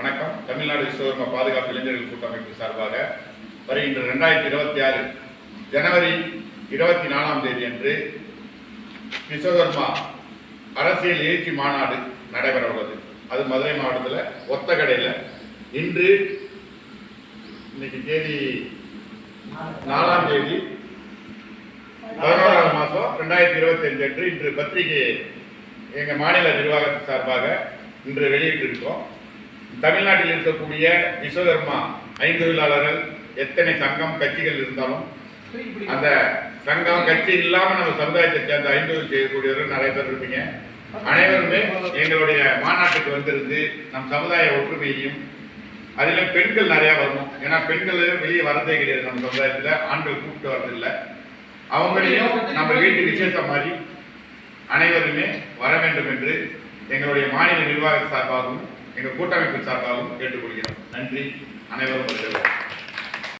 வணக்கம். தமிழ்நாடு விஸ்வகர்ம பாதுகாப்பு இளைஞர்கள் கூட்டமைப்பு சார்பாக வருகின்ற ரெண்டாயிரத்தி இருபத்தி ஆறு ஜனவரி இருபத்தி நாலாம் தேதி அன்று விஸ்வகர்மா அரசியல் எழுச்சி மாநாடு நடைபெற உள்ளது. அது மதுரை மாவட்டத்தில் ஒத்தக்கடையில் இன்று இன்னைக்கு தேதி நாலாம் தேதி பதினோராம் மாதம் ரெண்டாயிரத்தி இருபத்தி அஞ்சு அன்று இன்று பத்திரிகை எங்கள் மாநில நிர்வாகத்தின் சார்பாக இன்று வெளியிட்டிருக்கோம். தமிழ்நாட்டில் இருக்கக்கூடிய விஸ்வகர்மா ஐந்து தொழிலாளர்கள் எத்தனை சங்கம் கட்சிகள் இருந்தாலும் அந்த சங்கம் கட்சி இல்லாமல் நம்ம சமுதாயத்தை சேர்ந்த ஐந்து செய்யக்கூடியவர்கள் நிறைய பேர் இருப்பீங்க. அனைவருமே எங்களுடைய மாநாட்டுக்கு வந்திருந்து நம் சமுதாய ஒற்றுமையையும் அதில் பெண்கள் நிறையா வரணும். ஏன்னா பெண்கள் வெளியே வரதே கிடையாது நம்ம சமுதாயத்தில் ஆண்கள் கூப்பிட்டு வரதில்லை அவங்களையும் நம்ம வீட்டு விசேஷம் மாதிரி அனைவருமே வர வேண்டும் என்று எங்களுடைய மாநில நிர்வாக சார்பாகவும் எங்கள் கூட்டமைப்பு சார்பாகவும் கேட்டுக்கொள்கிறோம் நன்றி. அனைவரும் வருகிறோம்